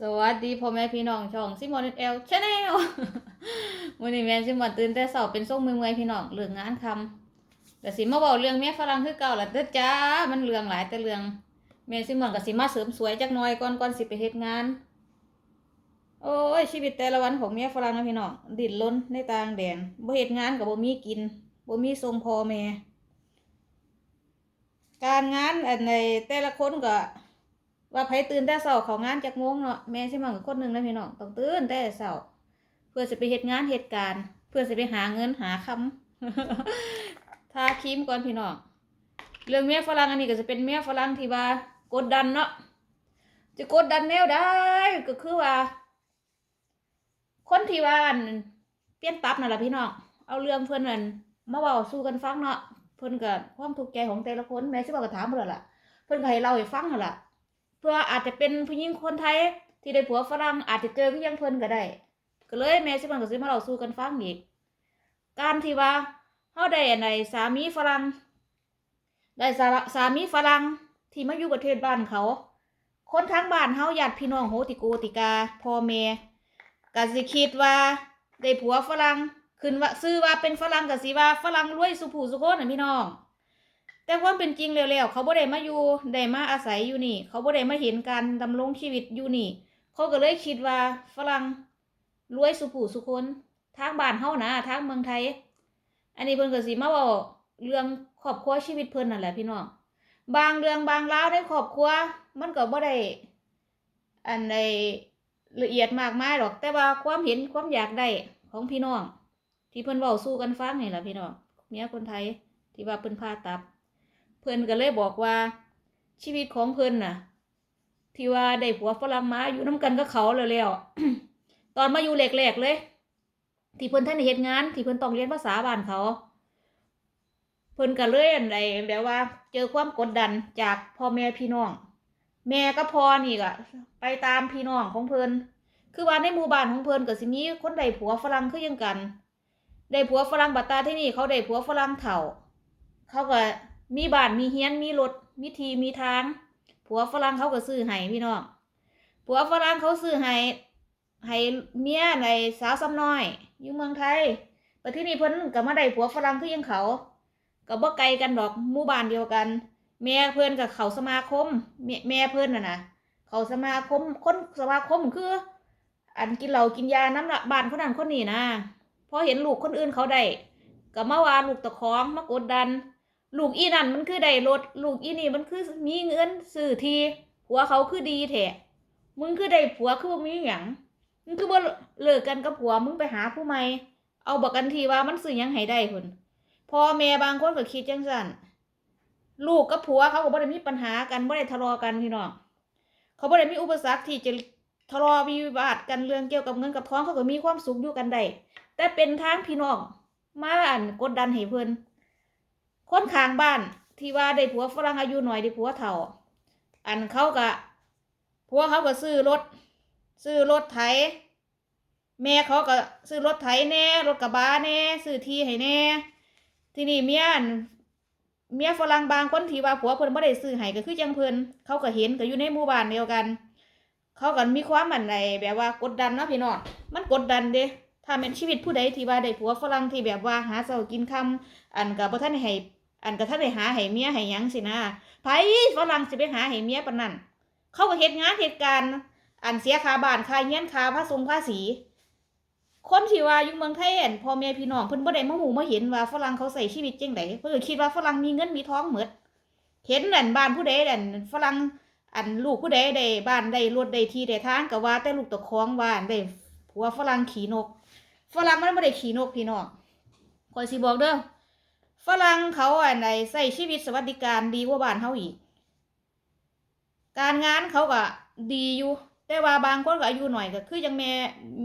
สวัสดีพ่อแม่พี่น้องช่องซิมอนเอลชาแนลวันนี้แม่ซิมอนตื่นแต่เช้าเป็นส่งมือเมื่อยพี่น้องเรื่องงานคำแต่สิมาบอกเรื่องเมียฝรั่งคือเก่าละเด้อจ้ามันเรื่องหลายแต่เรื่องแม่ซิมอนก็สิมาเสริมสวยจักหน่อยก่อนก่อนสิไปเฮ็ดงาน โอ้ยชีวิตแต่ละวันของเมียฝรั่งนะพี่น้องดิ้นรนในต่างแดนบ่เฮ็ดงานก็บ่มีกินบ่มีส่งพ่อแม่การงานอันในแต่ละคนก็ ว่าไผตื่นแต่เช้าเขางานจากโมงเนาะแม่ใช่มั้งคนหนึ่งนะพี่น้องต้องตื่นแต่เช้าเพื่อจะไปเฮ็ดงานเหตุการณ์ เพื่อจะไปหาเงินหาคำทาครีมก่อนพี่น้องเรื่องเมียฝรั่งอันนี้ก็จะเป็นเมียฝรั่งที่ว่ากดดันเนาะจะกดดันแนวได้ก็คือว่า คนที่ว่านเปลี่ยนตับนั่นแหละพี่น้องเอาเรื่องเพิ่อนนั่นมาเว้าสู่กันฟังเนาะเพิ่อนก็ความทุกข์ใจของแต่ละคนแม่สิบอกก็ถามเพิ่นละเพิ่อนก็ให้เล่าให้ฟังนั่นล่ะ เพื่ออาจจะเป็นผู้หญิงคนไทย ที่ได้ผัวฝรั่งอาจจะเจอพี่ยังเพลินก็ได้ ก็เลยแม่สิมันก็สิมาเราสู้กันฟังอีก การที่ว่าเฮาได้อันใดสามีฝรั่งได้สาสามีฝรั่งที่มาอยู่ประเทศบ้านเขา คนทางบ้านเฮาญาติพี่น้องโหติโกติกาพ่อแม่ก็สิคิดว่าได้ผัวฝรั่งขึ้นว่าซื้อว่าเป็นฝรั่งก็สิว่าฝรั่งรวยสุผู้สุคนน่ะพี่น้อง แต่ความเป็นจริงแล้วๆเขาบ่ได้มาอยู่ได้มาอาศัยอยู่นี่ เขาบ่ได้มาเห็นการดำรงชีวิตอยู่นี่ เขาก็เลยคิดว่าฝรั่งรวยสุผู้สุคนทางบ้านเฮานะทางเมืองไทย อันนี้เพิ่นก็สิมาเว้าเรื่องครอบครัวชีวิตเพิ่นนั่นแหละพี่น้องบางเรื่องบางราวในครอบครัว มันก็บ่ได้อันใดละเอียดมากมายหรอก แต่ว่าความเห็นความอยากได้ของพี่น้อง ที่เพิ่นเว้าสู่กันฟังนี่แหละพี่น้องเมียคนไทยที่ว่าเพิ่นผ่าตัด เพิ่นก็เลยบอกว่า ชีวิตของเพิ่นน่ะ ที่ว่าได้ผัวฝรั่งมาอยู่น้ำกันกับเขาแล้วแล้วตอนมาอยู่แรกๆเลย ที่เพิ่นท่านเฮ็ดงาน ที่เพิ่นต้องเรียนภาษาบ้านเขา เพิ่นก็เลยอันใดแบบว่า เจอความกดดันจากพ่อแม่พี่น้อง แม่กับพ่อนี่ก็ไปตามพี่น้องของเพิ่นคือว่าในหมู่บ้านของเพิ่นก็สิมีคนได้ผัวฝรั่งคือยังกัน ได้ผัวฝรั่งบัดตาที่นี่เขาได้ผัวฝรั่งเฒ่า เขาก็ มีบ้านมีเฮียนมีรถมีทีมีทาง ผัวฝรั่งเขาก็ซื้อให้พี่น้องผัวฝรั่งเขาซื้อให้ให้เมียในสาวซ้ำน้อย อยู่เมืองไทยแต่ที่นี่เพิ่นก็มาได้ผัวฝรั่งคือยังเขาก็บ่ไกลกันดอกหมู่บ้านเดียวกัน แม่เพิ่นกับเขาสมาคมแม่แม่เพิ่นน่ะนะเขาสมาคมคนสมาคมคือ อันกินเหล้ากินยาน้ำละบ้านคนนั้นคนนี้นะพอเห็นลูกคนอื่นเขาได้ก็มาว่าลูกตะคองมากดดัน ลูกอีนั่นมันคือได้รถลูกอีนี่มันคือมีเงินซื้อทีผัวเขาคือดีแท้มึงคือได้ผัวคือบ่มีหยังมึงคือบ่เลิกกันกับผัวมึงไปหาผู้ใหม่เอาบอกกันทีว่ามันซื้อหยังให้ได้พุ่นพ่อแม่บางคนก็คิดจังซั่นลูกกับผัวเขาก็บ่ได้มีปัญหากันบ่ได้ทะเลาะกันพี่น้องเขาบ่ได้มีอุปสรรคที่จะทะเลาะวิวาทกันเรื่องเกี่ยวกับเงินกับท้องเขาก็มีความสุขอยู่กันได้แต่เป็นทางพี่น้องมาอันกดดันให้เพิ่น คนข้างบ้านที่ว่าได้ผัวฝรั่งอายุหน่อยได้ผัวเฒ่า อันเขาก็ผัวเขาก็ซื้อรถ ซื้อรถไถ แม่เขาก็ซื้อรถไถแน่รถกระบะแน่ซื้อที่ให้แน่ ที่นี่เมียอันเมียฝรั่งบางคนที่ว่าผัวเพิ่นบ่ได้ซื้อให้ก็คือจังเพิ่นเขาก็เห็นก็อยู่ในหมู่บ้านเดียวกัน เขาก็มีความอันใดแบบว่ากดดันเนาะพี่น้องมันกดดันเด้ถ้าเป็นชีวิตผู้ใดที่ว่าได้ผัวฝรั่งที่แบบว่าหาเช้ากินค่ำอันก็บ่ทันได้ให้ อันก็ถ้าได้หาให้เมียให้ยังสินะไผฝรั่งสิไปหาให้เมียปนนั้นเขาก็เฮ็ดงานเหตุการณ์อันเสียค่าบ้านค่าเฮียนค่าภาษีภาษีคนที่ว่าอยู่เมืองไทยอันพ่อแม่พี่น้องเพิ่นบ่ได้มาหูมาเห็นว่าฝรั่งเขาใส่ชีวิตจังไดเพิ่นคิดว่าฝรั่งมีเงินมีท้องหมดเห็นอันบ้านผู้ใดอันฝรั่งอันลูกผู้ใดได้บ้านได้รถได้ที่ได้ทางก็ว่าแต่ลูกตะคองว่านได้ผัวฝรั่งขี่นก ฝรั่งมันบ่ได้ขี่นกพี่น้องข้อยสิบอกเด้อ ฝรั่งเขาอันใดใส่ชีวิตสวัสดิการดีกว่าบ้านเฮาอีก การงานเขาก็ดีอยู่ แต่ว่าบางคนก็อายุหน่อยก็คือยังแม่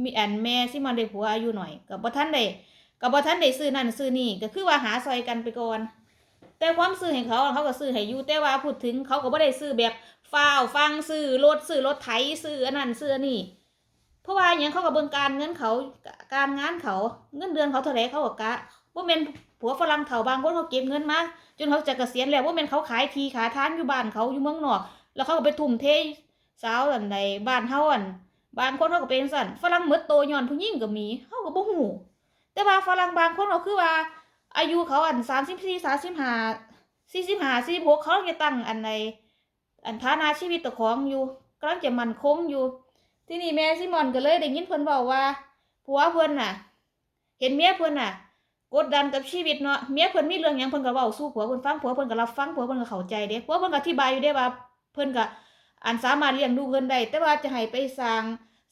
มีอันแม่สิมันได้ผัวอายุหน่อยก็บ่ทันได้ก็บ่ทันได้ซื้อนั่นซื้อนี่ก็คือว่าหาซอยกันไปก่อน แต่ความซื้อให้เขาเขาก็ซื้อให้อยู่แต่ว่าพูดถึงเขาก็บ่ได้ซื้อแบบฟ้าวฟังซื้อรถซื้อรถไถซื้ออันนั้นซื้ออันนี้เพราะว่าอย่างเขาก็เบิ่งการเงินเขาการงานเขาเงินเดือนเขาเท่าไรเขาก็กะบ่แม่น ผัวฝรั่งเฒ่าบางคนเขาเก็บเงินมาจนเขาจะเกษียณแล้วว่าแม่นเขาขายทีขาทานอยู่บ้านเขาอยู่เมืองนอก แล้วเขาก็ไปทุ่มเทสาวอันใดบ้านเฮาอันบางคนเขาก็เป็นสั่นฝรั่งมดโตย้อนผู้หญิงก็มีเฮาก็บ่ฮู้แต่ว่าฝรั่งบางคนเขาคือว่า อายุเขาอัน34 35 45 46เขาจะตั้งอันใดอันฐานะชีวิตตัวของอยู่กำลังจะมันคงอยู่ ที่นี้แม่ซิมอนก็เลยได้ยินเพิ่อนเว้าว่าผัวเพิ่อนน่ะ เห็นเมียเพิ่อนน่ะ กดดันกับชีวิตเนาะเมียเพิ่นมีเรื่องหยังเพิ่นก็เว้าสู่ผัวเพิ่นฟังผัวเพิ่นก็รับฟังผัวเพิ่นก็เข้าใจเด้ผัวเพิ่นก็อธิบายอยู่เด้ว่าเพิ่นก็อันสามารถเลี้ยงดูเพิ่นได้แต่ว่าจะให้ไปสร้าง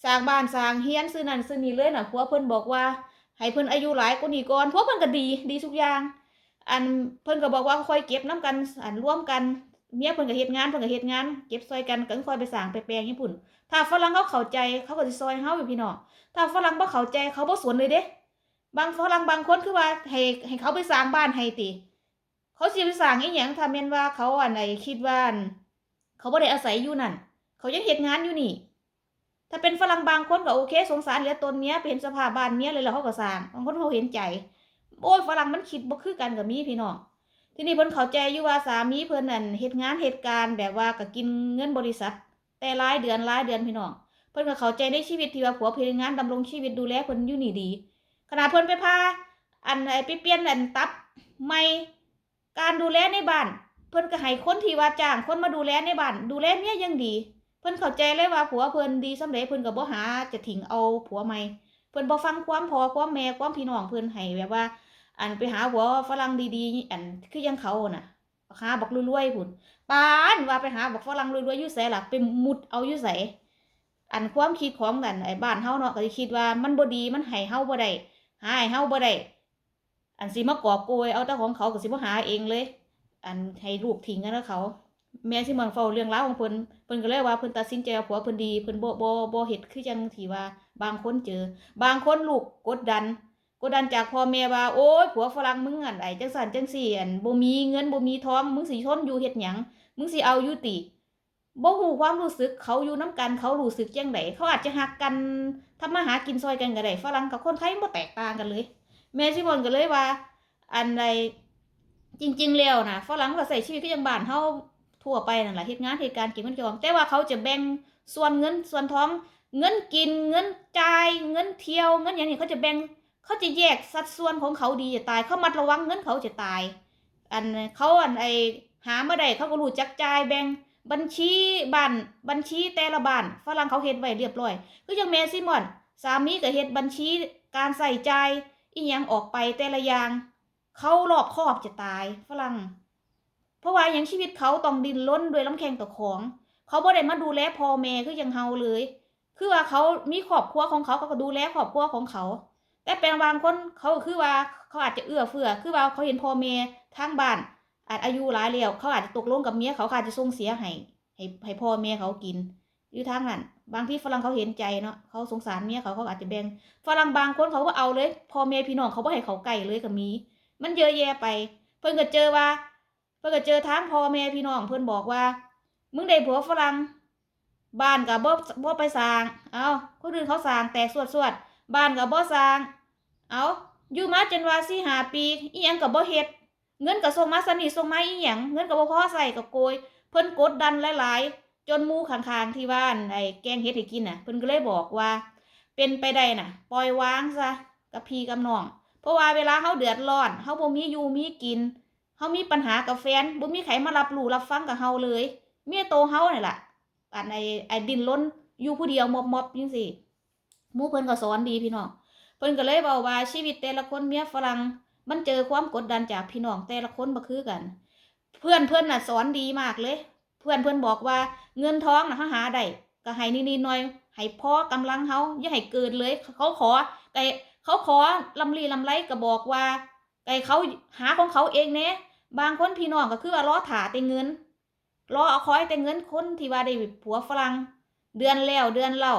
สร้างบ้านสร้างเฮียนซื้อนั่นซื้อนี่เลยน่ะผัวเพิ่นบอกว่าให้เพิ่นอายุหลายกว่านี้ก่อนผัวเพิ่นก็ดีดีทุกอย่าง อันเพิ่นก็บอกว่าค่อยเก็บน้กันอันร่วมกันเมียเพิ่นก็เฮ็ดงานเพิ่นก็เฮ็ดงานเก็บซอยกันก็ค่อยไปสร้างไปแปลงญี่ปุ่น ถ้าฝรั่งเขาเข้าใจเขาก็สิซอยเฮาอยู่พี่น้องถ้าฝรั่งบ่เข้าใจเขาบ่สนเลยเด้ บางฝรั่งบางคนคือว่าให้ให้เขาไปสร้างบ้านให้ติเขาสิไปสร้างอีหยังถ้าแม่นว่าเขาอันไหนคิดว่าเขาบ่ได้อาศัยอยู่นั่น เขายังเฮ็ดงานอยู่นี่ ถ้าเป็นฝรั่งบางคนก็โอเค สงสารเหลือตนเมียไปเห็นสภาพบ้านเมียเลยแล้วเขาก็สร้างบางคนเขาเห็นใจโอ้ยฝรั่งมันคิดบ่คือกันกับมีพี่น้องทีนี้เพิ่นเข้าใจอยู่ว่าสามีเพิ่นนั่นเฮ็ดงานเหตุการณ์แบบว่าก็กินเงินบริษัท แต่รายเดือนรายเดือนพี่น้องเพิ่นก็เข้าใจในชีวิตที่ว่าผัวเพิ่นงานดำรงชีวิตดูแลเพิ่นอยู่นี่ดี ขณะเพิ่นไปพาอันไอไปเปลี่ยนอันตับใหม่การดูแลในบ้านเพิ่นก็ให้คนที่ว่าจ้างคนมาดูแลในบ้านดูแลเมียยังดี เพิ่นเข้าใจเลยว่าผัวเพิ่นดีสำเร็จเพิ่นก็บ่หาจะทิ้งเอาผัวใหม่เพิ่นบ่ฟังความพอความแม่ความพี่น้องเพิ่นให้แบบว่า อันไปหาผัวฝรั่งดีๆอันคือยังเขาน่ะหาบักรวยๆพุ่นปานว่าไปหาบักฝรั่งรวยๆอยู่ไสล่ะไปมุดเอาอยู่ไสอันความคิดของนั่นไอ้บ้านเฮาเนาะก็สิคิดว่ามันบ่ดีมันให้เฮาบ่ได้ หาให้เฮาบ่ได้อันสิมากอบโกยเอาแต่ของเขาก็สิบ่หาเองเลย อันให้ลูกทิ้งกันแล้วเขาแม่สิมันเฝ้าเรื่องราวของเพิ่นเพิ่นก็เลยว่าเพิ่นตัดสินใจว่าผัวเพิ่นดีเพิ่นบ่บ่บ่เฮ็ดคือจังที่ว่า บางคนเจอ บางคนลูกกดดัน กดดันจากพ่อแม่ว่าโอ๊ยผัวฝรั่งมึงอันไอ้จังซั่นจังซี่อันบ่มีเงินบ่มีทองมึงสิทนอยู่เฮ็ดหยังมึงสิเอาอยู่ติบ่ฮู้ความรู้สึกเขาอยู่นํกันเขารู้สึกจังไดเขาอาจจะฮักกัน ทำมาหากินซอยกันก็ได้ฝรั่งกับคนไทยบ่แตกต่างกันเลย แม่สิบ่นก็เลยว่า อันใดจริง ๆ แล้วนะฝรั่งก็ใช้ชีวิตคือจังบ้านเฮาทั่วไปนั่นแหละเฮ็ดงานเฮ็ดการกินเงินจองแต่ว่าเขาจะแบ่งส่วนเงินส่วนท้องเงินกินเงินจ่ายเงินเที่ยวเงินอย่างนี้เขาจะแบ่งเขาจะแยกสัดส่วนของเขาดีจะตายเขามัดระวังเงินเขาจะตาย อันเขาอันไอหามาได้เขาก็รู้จักจ่ายแบ่ง บัญชีบ้านบัญชีแต่ละบ้านฝรั่งเขาเฮ็ดไว้เรียบร้อย คืออย่างแม่ซิมอน สามีก็เฮ็ดบัญชีการใส่ใจยอีหยังออกไปแต่ละอย่าง เขารอบคอบจะตายฝรั่ง เพราะว่าอย่างชีวิตเขาต้องดิ้นรนด้วยลำแข้งต่อของ เขาบ่ได้มาดูแลพ่อแม่คืออย่างเฮาเลย คือว่าเขามีครอบครัวของเขาเขาก็ดูแลครอบครัวของเขา แต่เป็นบางคนเขาคือว่าเขาอาจจะเอื้อเฟื้อคือว่าเขาเห็นพ่อแม่ทางบ้าน อาจอายุหลายแล้วเขาอาจจะตกลงกับเมียเขาอาจจะส่งเสียให้ให้ให้พ่อแม่เขากินอยู่ทางนั้นบางที่ฝรั่งเขาเห็นใจเนาะเขาสงสารเมียเขาเขาอาจจะแบ่งฝรั่งบางคนเขาก็เอาเลยพ่อแม่พี่น้องเขาบ่ให้เขาใกล้เลยก็มี มันเยอะแยะไป เพิ่นก็เจอว่า เพิ่นก็เจอทางพ่อแม่พี่น้องเพิ่นบอกว่า มึงได้ผัวฝรั่งบ้านกับบ่บ่ไปสร้าง เอาคนอื่นเขาสร้างแตกสวดสวดบ้านกับบ่สร้าง เอาอยู่มาจนว่าสี่หาปีอีหยังกับบ่เฮ็ด เงินก็ส่งมาสนิทส่งมาอีหยังเงินก็บ่พอใส่ก็โกย เพิ่นกดดันหลายๆ จนมู่ข้างๆที่บ้านไอ้แกงเฮ็ดให้กินน่ะ เพิ่นก็เลยบอกว่า เป็นไปได้น่ะ ปล่อยวางซะกับพี่กับน้อง เพราะว่าเวลาเฮาเดือดร้อนเฮาบ่มีอยู่มีกินเฮามีปัญหากับแฟนบ่มีใครมารับรู้รับฟังกับเฮาเลยเมียโตเฮานี่ล่ะอันไอ้ไอ้ดินล้นอยู่ผู้เดียวมอบๆจังซี่มู่เพิ่นก็สอนดีพี่น้องเพิ่นก็เลยเว้าว่าชีวิตแต่ละคนเมียฝรั่ง มันเจอความกดดันจากพี่น้องแต่ละคนบ่คือกัน เพื่อนเพิ่อนน่ะสอนดีมากเลย เพื่อนเพิ่อนบอกว่าเงินท้องน่ะเฮาหาได้ก็ให้นิดๆหน่อยให้พอกำลังเฮาอย่าให้เกินเลย เขาขอไอเขาขอลำลีลำไรก็บอกว่าไอเขาหาของเขาเองแหน่บางคนพี่น้องก็คือว่ารอถ่าแต่เงินรอเอาคอยแต่เงินคนที่ว่าได้ผัวฝรั่งเดือนแล้วเดือนเล่า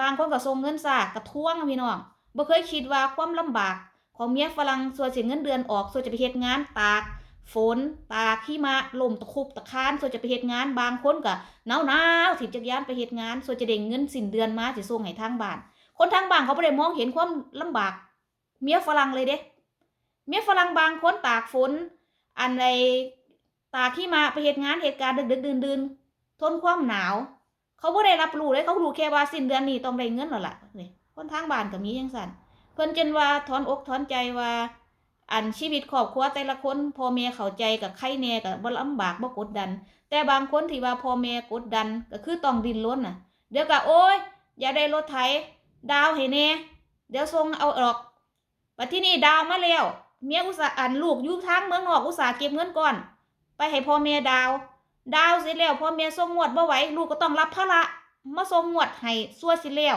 บางคนก็ส่งเงินซากกระท้วงพี่น้องบ่เคยคิดว่าความลำบาก ของเมียฝรั่งส่วนสิเงินเดือนออก ส่วนจะไปเฮ็ดงานตาก ฝน ตากหิมะลมตะคุบตะคาน ส่วนจะไปเฮ็ดงานบางคนก็หนาวหนาวๆสิจักรยานไปเฮ็ดงาน ส่วนจะได้งเงินสิ้นเดือนมาสิส่งให้ทางบ้าน คนทางบ้านเขาบ่ได้มองเห็นความลำบาก เมียฝรั่งเลยเด้ เมียฝรั่งบางคนตากฝน อันใดตากหิมะไปเฮ็ดงานเหตุการณ์ดึกๆดื่นๆทนความหนาวเขาบ่ได้รับรู้เลยเขารู้แค่ว่าสิ้นเดือนนี้ต้องได้เงินแล้วล่ะนี่คนทางบ้านก็มีจังซั่น พิ่นจนว่าถอนอกถอนใจว่าอันชีวิตครอบครัวแต่ละคนพ่อแม่เข้าใจกับใครแน่ก็บ่ลำบากบ่กดดัน แต่บางคนที่ว่าพ่อแม่กดดันก็คือต้องดิ้นรนน่ะ เดี๋ยวก็โอ้ยอย่าได้รถไถดาวให้แน่เดี๋ยวส่งเอาออกปัดที่นี่ดาวมาแล้วเมียอุตส่าห์อันลูกอยู่ทางเมืองนอกอุตส่าห์เก็บเงินก่อน ไปให้พ่อแม่ดาว ดาวเสร็จแล้วพ่อแม่ส่งงวดบ่ไหวลูกก็ต้องรับภาระมาส่งงวดให้ซัวสิแล้ว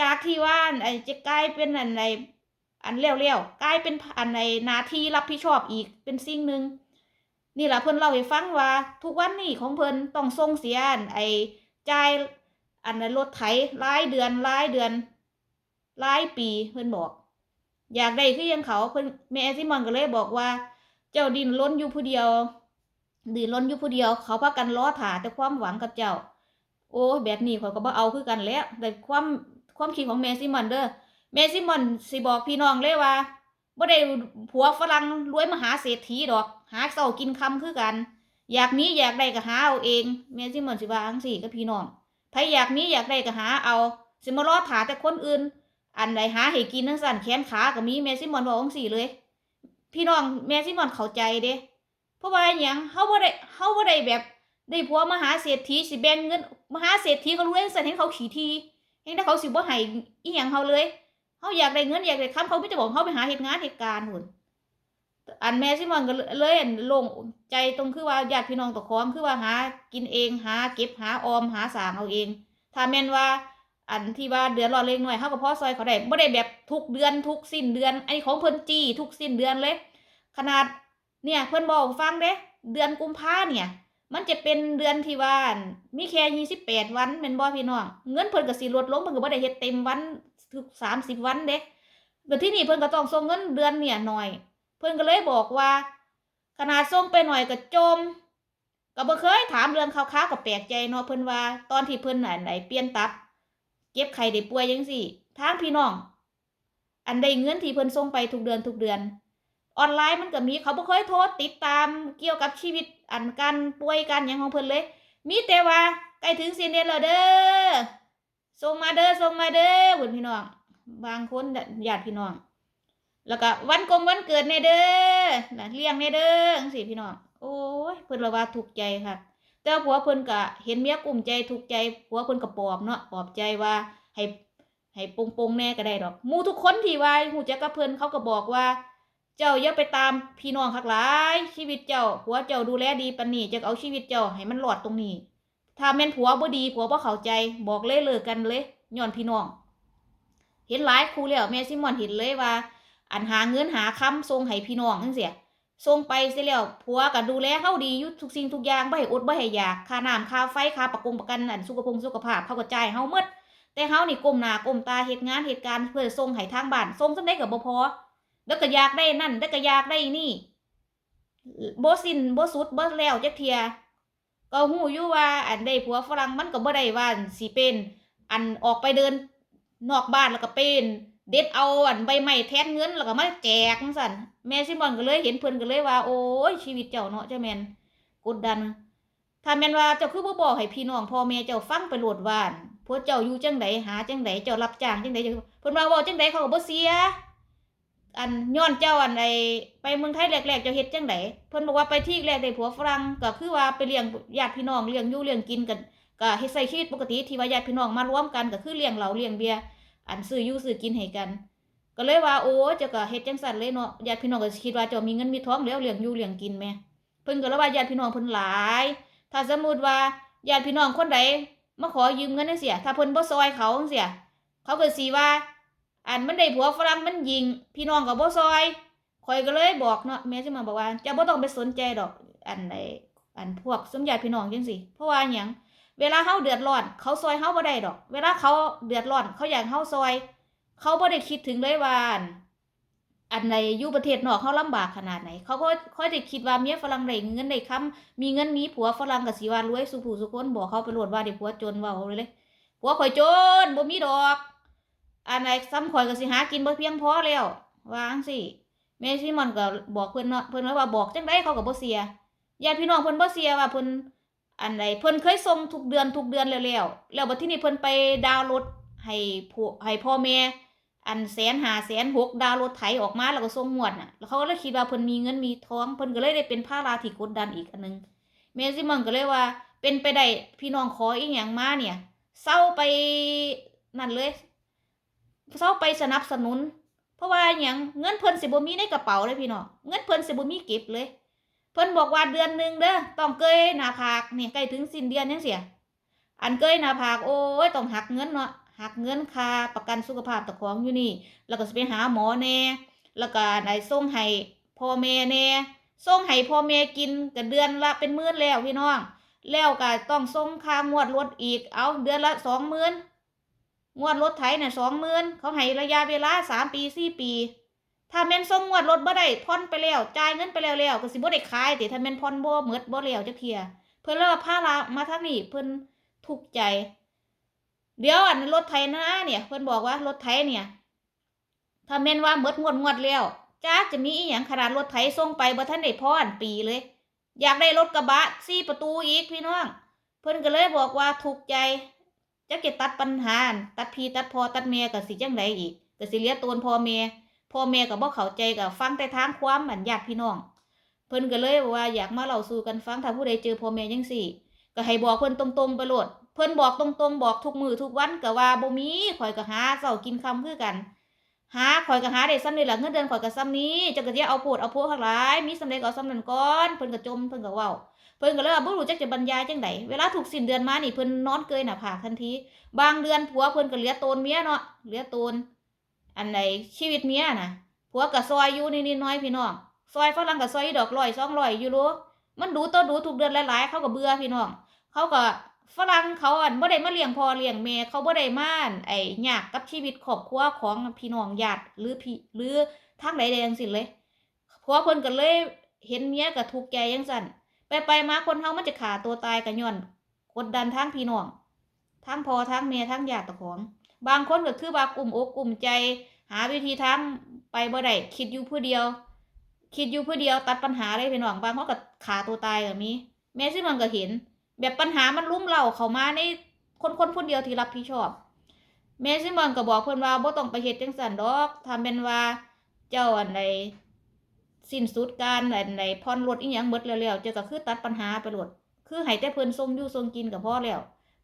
จากที่ว่าอันไอ้จะกลายเป็นอันไอ้อันเลี้ยวๆกลายเป็นอันไอ้หนาที่รับผิดชอบอีกเป็นสิ่งหนึ่งนี่แหละเพิ่นเล่าให้ฟังว่าทุกวันนี้ของเพิ่นต้องส่งเสียอันไอ้จ่ายอันนั้นรถไถรายเดือนรายเดือนรายปีเพิ่นบอก อยากได้คือยังเขาเพิ่นแม่ซิมอนก็เลยบอกว่า เจ้าดินล้นอยู่ผู้เดียวดินล้นอยู่ผู้เดียว เขาพากันล้อถาแต่ความหวังกับเจ้า โอ้แบบนี้ข่อยก็บ่เอาคือกันแล้วแต่ความ ความคิดของแม่ซิมอนเด้อแม่ซิมอนสิบอกพี่น้องเลยว่าบ่ได้ผัวฝรั่งรวยมหาเศรษฐีดอก หาเช้ากินค่ำคือกัน อยากมีอยากได้ก็หาเอาเองแม่ซิมอนสิว่าจังซี่กับพี่น้องใครอยากมีอยากได้ก็หาเอา สิมาล้อถาแต่คนอื่น อันใดหาให้กินทั้งสั่นแขนขาก็มีแม่ซิมอนบอกจังซี่เลย พี่น้องแม่ซิมอนเข้าใจเด้เพราะว่าอหย่างเฮาบ่ได้เฮาบ่ได้แบบได้ผัวมหาเศรษฐีสิแบ่งเงินมหาเศรษฐีเขารวยสั่นเห็นเขาขี่ที เห็นแต่เขาสิบ่ให้อีหยังเฮาเลยเฮาอยากได้เงินอยากได้คำเขาไม่จะบอกเฮาไปหาเฮ็ดงานเหตุการณ์หุ่นอันแม่ซิมอนก็เลยอันลงใจตรงคือว่าญาติพี่น้องตะคองคือว่าหากินเองหาเก็บหาออมหาสางเอาเอง ถ้าแม่นว่าอันที่ว่าเดือนละเล็กหน้อยเฮาก็พ่อซอยเขาได้บ่ได้แบบทุกเดือนทุกสิ้นเดือนอันนี้ของเพิ่นจี้ทุกสิ้นเดือนเลย ขนาดเนี่ยเพิ่นบอกฟังเด้เดือนกุมภาเนี่ย มันจะเป็นเดือนที่ว่านมีแค่ยี่สิบแปดวันแม่นบ่พี่น้องเงินเพิ่นก็สิลดลงเพิ่นก็บ่ได้เฮ็ดเต็มวันทุกสามสิบวันเด้แต่ที่นี่เพิ่นก็ต้องส่งเงินเดือนเนี่ยหน่อย เพิ่นก็เลยบอกว่า ขนาดส่งไปหน่อยก็จมก็บ่เคยถามเรื่องข่าวๆก็แปลกใจเนาะเพิ่นว่าตอนที่เพิ่นอันไหนเปลี่ยนตับเจ็บไข้ได้ป่วยจังซี่ทางพี่น้องอันใดเงินที่เพิ่นส่งไปทุกเดือนทุกเดือน ออนไลน์มันก็มีเขาบ่เคยโทรติดตามเกี่ยวกับชีวิตอันการป่วยการยังของเพิ่นเลย มีแต่ว่าใกล้ถึงสิ้นเดือนแล้วเด้อส่งมาเด้อส่งมาเด้อบุญพี่น้อง บางคนญาติพี่น้อง แล้วก็วันกงวันเกิดแน่เด้อนะเลี้ยงแน่เด้อจังซี่พี่น้อง โอ้ยเพิ่นละว่าถูกใจค่ะ แต่ผัวเพิ่นก็เห็นเมียกลุ้มใจถูกใจผัวเพิ่นก็ปลอบเนาะปลอบใจว่าให้ให้ปงๆแน่ก็ได้ดอกมูทุกคนที่ว่าฮู้จักกับเพิ่นเขาก็บอกว่า เจ้าอย่าไปตามพี่น้องคักหลาย ชีวิตเจ้าผัวเจ้าดูแลดีปานนี้จะเอาชีวิตเจ้าให้มันหลอดตรงนี้ ถ้าแม่นผัวบ่ดีผัวบ่เข้าใจ บอกเลยเลิกกันเลยย้อนพี่น้อง เห็นหลายครูแล้วแม่ซิมอนเห็นเลยว่า อันหาเงินหาคำส่งให้พี่น้องจังซี่ส่งไปเสียแล้วผัวก็ดูแลเฮาดียู่ทุกสิ่งทุกอย่างบ่ให้อดบ่ให้อยากค่าน้ำค่าไฟค่าประกงประกันอันสุขภงสุขภาพเขาก็จ่ายเฮาหมดแต่เฮานี่ก้มหน้าก้มตาเฮ็ดงานเฮ็ดการเพื่อส่งให้ทางบ้านส่งจังได๋ก็บ่พอ แล้วก็อยากได้นั่นแล้วก็อยากได้นี่บสิ้นบสุดบ่แล้วจักเทีย ก็ฮู้อยู่ว่าอันได้ผัวฝรั่งมันก็บ่ได้ว่าสิเป็น อันออกไปเดินนอกบ้านแล้วก็เป็นเด็ดเอาอันใบไม้แทนเงินแล้วก็มาแจกจังซั่นแม่ซิมอนก็เลยเห็นเพิ่อนก็เลยว่า โอ้ยชีวิตเจ้าเนาะเจ้าแมนกดดัน ถ้าแมนว่าเจ้าคือบ่บอกให้พี่น้องพ่อแม่เจ้าฟังไปโลดว่านพวกเจ้าอยู่จังไดหาจังไดเจ้ารับจ้างจังไดเจ้าเพิ่นว่าเว้าจังไดเขาก็บ่เสีย อันย้อนเจ้าอันใดไปเมืองไทยแรกๆเจ้าเฮ็ดจังไดเพิ่นบอกว่าไปที่แรกได้ผัวฝรั่งก็คือว่าไปเลี้ยงญาติพี่น้องเลี้ยงอยู่เลี้ยงกินกันก็เฮ็ดใช้ชีวิตปกติที่ว่าญาติพี่น้องมารวมกันก็คือเลี้ยงเหล้าเลี้ยงเบียร์อันซื้ออยู่ซื้อกินให้กัน ก็เลยว่าโอ้เจ้าก็เฮ็ดจังซั่นเลยเนาะญาติพี่น้องก็คิดว่าเจ้ามีเงินมีทองแล้วเลี้ยงอยู่เลี้ยงกินแหมเพิ่นก็เลยว่าญาติพี่น้องเพิ่นหลาย ถ้าสมมุติว่าญาติพี่น้องคนใดมาขอยืมเงินจังซี่ถ้าเพิ่นบ่ซอยเขาจังซี่เขาก็สิว่า อันมันได้ผัวฝรั่งมันยิง พี่น้องก็บ่ซอยข่อยก็เลยบอกเนาะแม่สิมาบอกว่าจ้าบ่ต้องไปสนใจดอกอันใดอันพวกสมญาติพี่น้องจังซี่เพราะว่าหยังเวลาเฮาเดือดร้อน เขาซอยเฮาบ่ได้ดอก เวลาเขาเดือดร้อน เขาอยากเฮาซอย เขาบ่ได้คิดถึงเลยว่าอันอันอยู่ประเทศนอกเขาลำบากขนาดไหน เขาก็ค่อยได้คิดว่าเมียฝรั่งได้เงินได้คำมีเงินมีผัวฝรั่งก็สิว่ารวยสุผู้สุคนบอกเขาไปโลดว่าได้ผัวจนเว้าเลยเลยผัวข่อยจนบ่มีดอก อันไหนซ้ำข่อยก็สิหากินบ่เพียงพอแล้วว่าจังซี่แม่ซิมอนก็บอกเพิ่นเนาะเพิ่นว่าบอกจังไดเขาก็บ่เสียญาติพี่น้องเพิ่นบ่เสียว่าเพิ่นอันใดเพิ่นเคยส่งทุกเดือนทุกเดือนแล้วแล้วแล้วบัดที่นี่เพิ่นไปดาวน์รถให้ผู้ให้พ่อแม่อันแสนหาแสนหกดาวน์รถไถออกมาแล้วก็ส่งงวดน่ะแล้วเขาก็เลยคิดว่าเพิ่นมีเงินมีท้องเพิ่นก็เลยได้เป็นภาระที่กดดันอีกอันหนึงแม่ซิมอนก็เลยว่าเป็นไปได้พี่น้องขออีหยังมาเนี่ยเศร้าไปนั่นเลย เศร้าไปสนับสนุน เพราะว่าหยังเงินเพิ่นสิบ่มีในกระเป๋าเลยพี่น้องเงินเพิ่นสิบ่มีเก็บเลย เพิ่นบอกว่าเดือนหนึ่งเด้อต้องเกยหน้าผากนี่ใกล้ถึงสิ้นเดือนยังเสีย อันเกยหน้าผากโอ้ยต้องหักเงินเนาะหักเงินค่าประกันสุขภาพตะของอยู่นี่ แล้วก็สิไปหาหมอแน่แล้วก็ได้ส่งให้พ่อแม่แน่ส่งให้พ่อแม่กินก็เดือนละเป็นหมื่นแล้วพี่น้องแล้วก็ต้องส่งค่างวดรถอีก เอาเดือนละสองหมื่น งวดรถไถน่ะสองหมื่นเขาให้ระยะเวลาสามปีสี่ปี ถ้าแม่นส่งงวดรถบ่ได้ผ่อนไปแล้วจ่ายเงินไปแล้วแล้วก็สิบ่ได้ขายติถ้าแม่นผ่อนบ่หมดบ่แล้วจักเที่ยเพิ่นเล่าพาลามาทางนี้เพิ่นทุกใจ เดี๋ยวอันรถไถนะเนี่ยเพิ่นบอกว่ารถไถเนี่ย ถ้าแม่นว่าหมดงวดงวดแล้วจ้าจะมีอีหยังขนาดรถไถส่งไปบ่ทันได้พรปีเลย อยากได้รถกระบะสี่ประตูอีกพี่น้อง เพิ่นก็เลยบอกว่าทุกใจ จะเก็ตัดปัญหา ตัดพี่ตัดพอตัดแม่ก็สิจังไดอีกก็สิเลียตนพ่อแม่พ่อแม่ก็บ่เข้าใจก็ฟังแต่ทางความอันญาติพี่น้อง เพิ่นก็เลยบอกว่าอยากมาเล่าสู่กันฟังถ้าผู้ใดเจอพ่อแม่จังซี่ ก็ให้บอกเพิ่นตรงๆไปโลดเพิ่นบอกตรงๆ บอกทุกมือทุกวันก็ว่าบ่มีข่อยก็หาเช้ากินค่ำคือกัน หาข่อยก็หาได้ซ้ำนี่ล่ะเงินเดือนข่อยก็ซ้ำนี้จักก็สิเอาโพดเอาโพข้างหลายมีสำเร็จก็เอาซ้ำนั้นก่อนเพิ่นก็จมเพิ่นก็เว้า เพิ่นก็เลยว่าบ่รู้จักจะบรรยายจังไดเวลาถูกสิ้นเดือนมานี่เพิ่นนอนเกยหน้าผากทันที บางเดือนผัวเพิ่นก็เหลือโตนเมียเนาะเหลือโตนอันใดชีวิตเมียน่ะผัวกับซอยอยู่นิดๆน้อยพี่น้องซอยฝรั่งกับซอยดอกร้อยสองร้อยยูโรมันดูต่อดูทุกเดือนหลายๆ เขาก็เบื่อพี่น้อง เขาก็ฝรั่งเขาอันบ่ได้มาเลี้ยงพ่อเลี้ยงแม่เขาบ่ได้มานไอ้ยากกับชีวิตครอบครัวของพี่น้องญาติหรือพี่หรือทางใดใดจังซี่เลยผัวเพิ่นก็เลยเห็นเมียก็ทุกข์ใจจังซั่น ไปไปมาคนเฮามันจะฆ่าตัวตายก็ย้อนกดดันทางพี่น้องทางพ่อทางแม่ทางญาติตะของ บางคนก็คือว่ากลุ่มอกกลุ่มใจ หาวิธีทางไปบ่ได้คิดอยู่ผู้เดียว คิดอยู่ผู้เดียวตัดปัญหาเลยพี่น้องบางคนก็ขาตัวตายก็มีแม่ซิมันก็เห็น แบบปัญหามันลุ่มเล่าเข้ามาในคนคนคนเดียวที่รับผิดชอบแม่ซิมันก็บอกเพิ่อนว่าบ่ต้องไปเฮ็ดจังซั่นดอกถ้าแม่นว่าเจ้าอันใด สิ้นสุดการอันใดผ่อนรถอีหยังเบิดแล้วๆเจ้าก็คือตัดปัญหาไปโลดคือให้แต่เพิ่นส่งอยู่ส่งกินก็พอแล้ว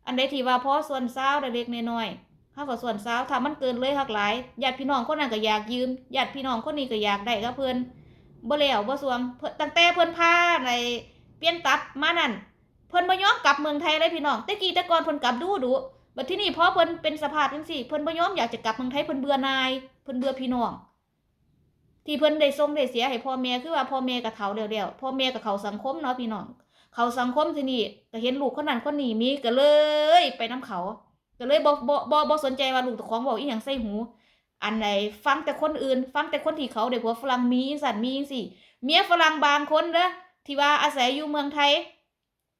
อันใดที่ว่าพ่อส่วนเศร้าเล็กน้อยๆเฮาก็ส่วนเศร้าถ้ามันเกินเลยหักหลายญาติพี่น้องคนนั้นก็อยากยืมญาติพี่น้องคนนี้ก็อยากได้กับเพิ่นบ่แล้วบ่สวงเพิ่นตั้งแต่เพิ่นพาในเปลี่ยนตับมานั่นเพิ่นบ่ยอมกลับเมืองไทยเลยพี่น้องแต่กี้แต่ก่อนเพิ่นกลับดูดูบัดที่นี่พอเพิ่นเป็นสภาพจังซี่เพิ่นบ่ยอมอยากจะกลับเมืองไทยเพิ่นเบื่อนาย เพิ่นเบื่อพี่น้อง ที่เพิ่นได้ส่งได้เสียให้พ่อแม่คือว่าพ่อแม่ก็เฒ่าแล้วๆพ่อแม่ก็เขาสังคมเนาะพี่น้องเขาสังคมที่นี่ก็เห็นลูกคนนั้นคนนี้มีก็เลยไปน้ำเขา ก็เลยบ่บ่บ่บ่สนใจว่าลูกตะของบอกอีหยังใส่หู อันใดฟังแต่คนอื่น ฟังแต่คนที่เขาได้ผัวฝรั่งมีสันมีสิเมียฝรั่งบางคนเด้อที่ว่าอาศัยอยู่เมืองไทย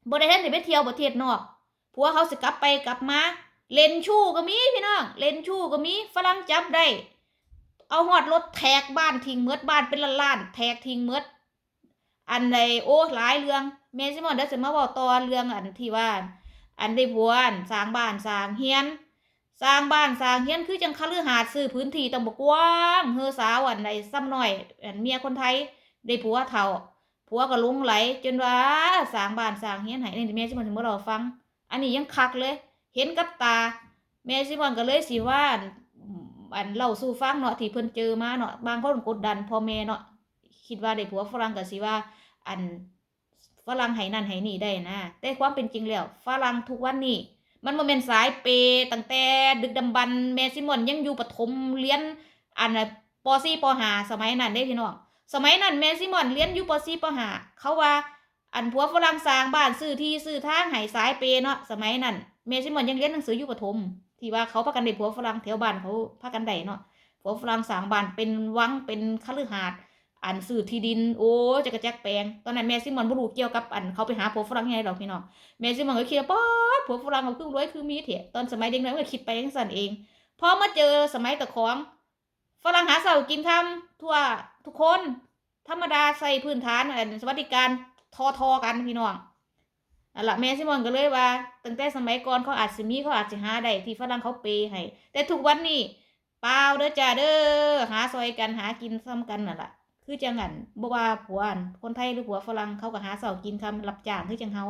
บ่ได้ทันได้ไปเที่ยวประเทศนอกผัวเขาสิกลับไปกลับมา เล่นชู้ก็มีพี่น้องเล่นชู้ก็มีฝรั่งจับได้ เอาหอดรถแทกบ้านทิ้งเมืดบ้านเป็นล้านๆแทกทิ้งเมดอันใดโอ้หลายเรื่องแม่ซิมอนเดี๋ยวสิมาบอกต่อเรื่องอันที่ว่าอันได้ผัวนสร้างบ้านสร้างเฮียน สร้างบ้านสร้างเฮียนคือจังคฤหาสน์ซื้อพื้นที่ต้องบอกว้างเฮอสาวอันใดซ้ำหน้อยอันเมียคนไทยได้ผัวเฒ่าผัวก็หลงไหล จนว่าสร้างบ้านสร้างเฮียนให้นี่แม่ซิมอนถึงมาเราฟัง อันนี้ยังคักเลย เห็นกับตาแม่ซิมอนก็เลยสิว่า อันเล่าสู่ฟังเนาะที่เพิ่นเจอมาเนาะบางคนกดดันพ่อแม่เนาะคิดว่าได้ผัวฝรั่งก็สิว่า อันฝรั่งให้นั่นให้นี่ได้นะแต่ความเป็นจริงแล้วฝรั่งทุกวันนี้มันบ่แม่นสายเปย์ตั้งแต่ดึกดำบรรพ์แม่ซิมอนยังอยู่ประถมเรียนอันน่ป .4 ป .5 สมัยนั้นเด้พี่น้องสมัยนั้นแม่ซิมอนเรียนอยู่ป .4 ป .5 เขาว่าอันผัวฝรั่งสร้างบ้านซื้อที่ซื้อทางให้สายเปย์เนาะสมัยนั้นแม่ซิมอนยังเรียนหนังสืออยู่ประถม ที่ว่าเขาพากันได้ผัวฝรั่งแถวบ้านเขาพากันได้เนาะผัวฝรั่งสางบ้านเป็นวังเป็นคฤหาสน์อันซื้อที่ดินโอ้จะกระแจกแปลงตอนนั้นแม่ซิมอนบ่รู้เกี่ยวกับอันเขาไปหาผัวฝรั่งยังไงหรอกพี่น้องแม่ซิมอนก็คิดป๊อดผัวฝรั่งเขาคือรวยคือมีเถอะตอนสมัยเด็กน้อยก็คิดไปจังซั่นเองพอมาเจอสมัยตะของฝรั่งหาเสากินค่ำทั่วทุกคน ธรรมดาใส่พื้นฐานอันสวัสดิการทอทอกันพี่น้อง อันละแม่ซิมอนก็เลยว่าตั้งแต่สมัยก่อนเขาอาจสิมีเขาอาจสิหาได้ที่ฝรั่งเขาเปย์ให้แต่ทุกวันนี้เปล่าเด้อจ้าเด้อหาซอยกันหากินซ้ำกันนั่นละคือจังหันบ่ว่าผัวอันคนไทยหรือผัวฝรั่งเขาก็หาเสากินคำรับจ้างคือจังเฮา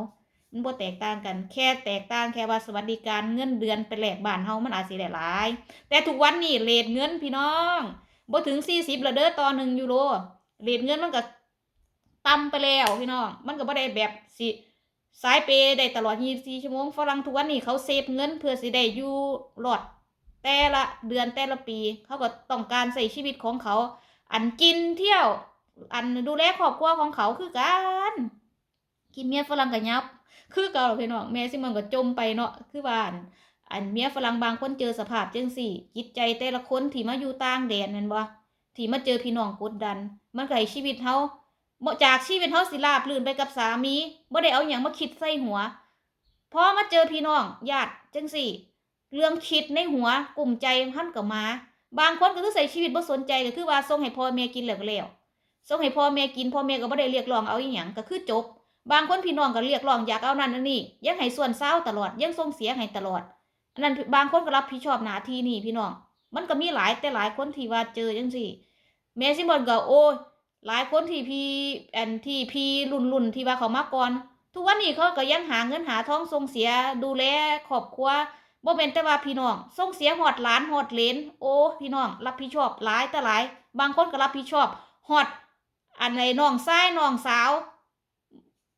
มันบ่แตกต่างกัน แค่แตกต่างแค่ว่าสวัสดิการเงินเดือนไปแหลกบ้านเฮามันอาจสิหลาย แต่ทุกวันนี้เรทเงินพี่น้องบ่ถึง40ละเด้อต่อ1ยูโรเรทเงินมันก็ต่ำไปแล้วพี่น้องมันก็บ่ได้แบบสิ สายเปย์ได้ตลอด 24 ชั่วโมงฝรั่งทุกวันนี้เขาเซฟเงินเพื่อสิได้อยู่รอดแต่ละเดือนแต่ละปี เขาก็ต้องการใส่ชีวิตของเขา อันกินเที่ยว อันดูแลครอบครัวของเขาคือกันกินเมียฝรั่งกับยับ คือเก่าพี่น้องแม่ซิมันก็จมไปเนาะคือว่านอันเมียฝรั่งบางคนเจอสภาพจังสี่ จิตใจแต่ละคนที่มาอยู่ต่างแดนแม่นบ่ที่มาเจอพี่น้องกดดัน มันก็ให้ชีวิตเฮา บ่จากชีวิตเฮาสิราบลื่นไปกับสามีบ่ได้เอาหยังมาคิดใส่หัวพอมาเจอพี่น้องญาติจังสี่ เรื่องคิดในหัวกลุ่มใจพันกับมา บางคนก็คือใส่ชีวิตบ่สนใจก็คือว่าส่งให้พ่อแม่กินแล้วก็แล้วส่งให้พ่อแม่กินพ่อแม่ก็บ่ได้เรียกร้องเอาอีหยังก็คือจบบางคนพี่น้องก็เรียกร้องอยากเอานั่นอันนี้ยังให้ส่วนเศร้าตลอดยังส่งเสียให้ตลอดอันนั้นบางคนก็รับผิดชอบหน้าที่นี่พี่น้องมันก็มีหลายแต่หลายคนที่ว่าเจอจังซี่แม่ซิมอนก็โอ้ย หลายคนที่พี่อันที่พี่รุ่นรุ่นที่ว่าเขามาก่อน ทุกวันนี้เขาก็ยังหาเงินหาทองส่งเสียดูแลครอบครัวบ่เป็นแต่ว่าพี่น้องส่งเสียหอดหลานหอดเลนโอ้พี่น้องรับผิดชอบหลายแต่หลาย บางคนก็รับผิดชอบหอดอันไหนน้องชายน้องสาว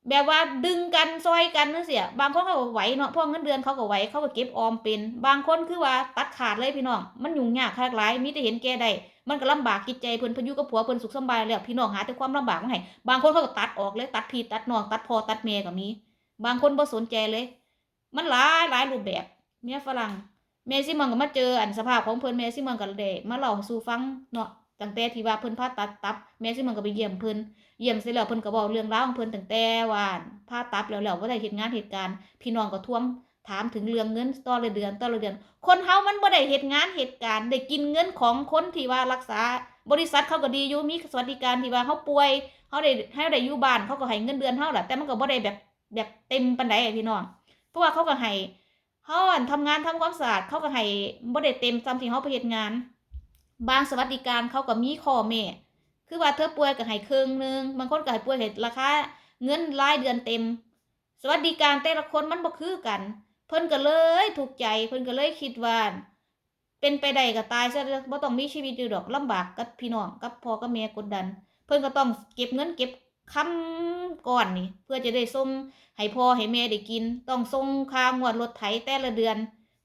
แบบว่าดึงกันซอยกันนั่นเสียบางคนเขาก็ไหวเนาะพราะเงินเดือนเขาก็ไหวเขาก็เก็บออมเป็น บางคนคือว่าตัดขาดเลยพี่น้องมันยุ่งยากคักหลายมีแต่เห็นแก่ได้ มันก็ลำบากจิตใจเพิ่นพยู่กับผัวเพิ่นสุขสบายแล้วพี่น้องหาแต่ความลำบากมาให้บางคนเขาก็ตัดออกเลยตัดพี่ตัดน้องตัดพ่อตัดแม่ก็มี บางคนบ่สนใจเลย มันหลายหลายรูปแบบเมียฝรั่งแม่ซิมันก็มาเจออันสภาพของเพิ่นแม่ซิมันก็ได้มาเล่าสู่ฟังเนาะตั้งแต่ที่ว่าเพิ่นผ่าตัดตับแม่ซิมันก็ไปเยี่ยมเพิ่นเยี่ยมเสร็จแล้วเพิ่นก็บอกเรื่องราวของเพิ่นตั้งแต่ว่าผ่าตัดแล้วแล้วบ่ได้เฮ็ดงานเหตุการณ์พี่น้องก็ทวง ถามถึงเรื่องเงินต่อละเดือนต่อละเดือน คนเฮามันบ่ได้เฮ็ดงานเหตุการณ์ได้กินเงินของคนที่ว่ารักษา บริษัทเขาก็ดีอยู่มีสวัสดิการที่ว่าเฮาป่วยเฮาได้ให้ได้อยู่บ้านเขาก็ให้เงินเดือนเฮาแหละแต่มันก็บ่ได้แบบแบบเต็มปานใดอะพี่น้องเพราะว่าเขาก็ให้เฮาอันทำงานทำความสะอาดเขาก็ให้บ่ได้เต็มตามที่เฮาไปเฮ็ดงาน บางสวัสดิการเขาก็มีข้อแม่คือว่าเธอป่วยก็ให้ครึ่งหนึงบางคนก็ให้ป่วยให้ราคาเงินรายเดือนเต็ม สวัสดิการแต่ละคนมันบ่คือกัน เพิ่นก็เลยถูกใจเพิ่นก็เลยคิดว่าเป็นไปได้ก็ตายซะเด้อบ่ต้องมีชีวิตอยู่ดอกลำบากกับพี่น้องกับพ่อกับแม่กดดัน เพิ่นก็ต้องเก็บเงินเก็บคำก่อนนี่เพื่อจะได้ส่งให้พ่อให้แม่ได้กิน ต้องส่งค่างวดรถไถแต่ละเดือน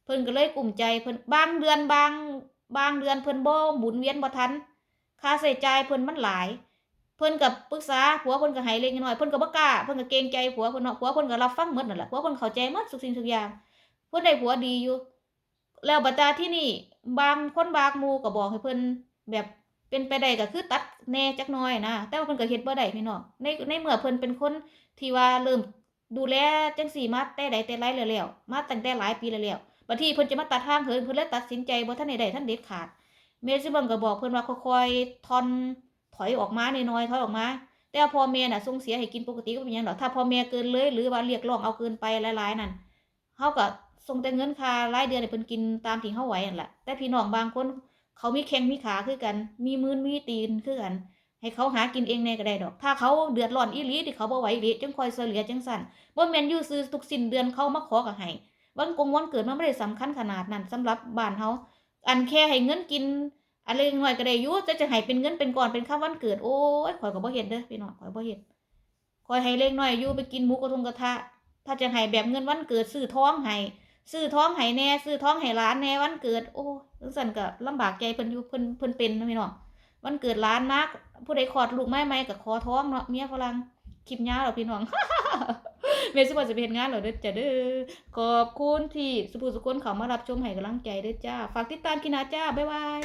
เพิ่นก็เลยกลุ่มใจเพิ่นบางเดือนบาง บางเดือนเพิ่นบ่หมุนเวียนบ่ทันค่าใช้จ่ายเพิ่นมันหลาย พิ่นก็ปรึกษาผัวเพิ่นก็ให้เล็กน้อยเพิ่นก็บ่กล้าเพิ่นก็เกรงใจผัวเพิ่นเนาะผัวเพิ่นก็รับฟังหมดนั่นแหละผัวเพิ่นเข้าใจหมดทุกสิ่งทุกอย่าง เพิ่นได้ผัวดีอยู่ แล้วบัดตาที่นี่บางคนบางหมู่ก็บอกให้เพิ่นแบบเป็นไปได้ก็คือตัดแน่จักน่อยนะแต่ว่าเพิ่นก็เฮ็ดบ่ได้พี่น้องในในเมื่อเพิ่นเป็นคนที่ว่าเริ่มดูแลจังสี่มาแต่ใดแต่ไรแล้วแล้วมาตั้งแต่หลายปีแล้วแล้วบัดทีเพิ่นจะมาตัดทางเหินเพิ่นเลยตัดสินใจบ่ทันได้ได้ทันเด็ดขาดเมซิเบิ่งก็บอกเพิ่นว่าค่อยๆทอน ถอยออกมาน้อยๆถอยออกมา แต่พ่อแม่น่ะส่งเสียให้กินปกติก็เป็นยังดอถ้าพ่อแม่เกินเลยหรือว่าเรียกร้องเอาเกินไปหลายๆนั่นเฮาก็ส่งแต่เงินค่ารายเดือนให้เพิ่นกินตามที่เฮาไหวนั่นแหละแต่พี่น้องบางคนเขามีแข้งมีขาคือกัน มีมือมีตีนคือกัน ให้เขาหากินเองแน่ก็ได้ดอก ถ้าเขาเดือดร้อนอีหลีที่เขาบ่ไหวอีหลีจังคอยช่วยเหลือจังสั่นบ่แม่นอยู่ซื้อทุกสิ้นเดือนเขามาขอก็ให้วันกงวันเกิดมันไม่ได้สำคัญขนาดนั้นสำหรับบ้านเฮาอันแค่ให้เงินกิน อะไรน้อยก็ได้ยู่จะจะให้เป็นเงินเป็นก่อนเป็นค่าวันเกิดโอ้ยข่อยก็บ่เฮ็ดเด้อพี่น้องข่อยบ่เฮ็ดข่อยให้เล็กน้อยอยู่ไปกินหมูกระทงกระทะ ถ้าจะให้แบบเงินวันเกิดซื้อท้องให้ซื้อท้องให้แน่ซื้อท้องให้หลานแน่วันเกิด โอ้จังซั่นก็ลำบากใจเพิ่นอยู่เพิ่นเพิ่นเป็นนะพี่น้องวันเกิดหลานนักผู้ใดขอดลูกไม้ไม้ก็ขอท้องเนาะเมียฝรั่งคลิปยาวแล้วพี่น้อง เมย์สมบัติจะเป็นงานเหรอเด้อจ้าเด้อขอบคุณที่สุภุสุคนเขามารับชมให้กำลังใจเด้อจ้า ฝากติดตามกินาจ้า บ๊ายบาย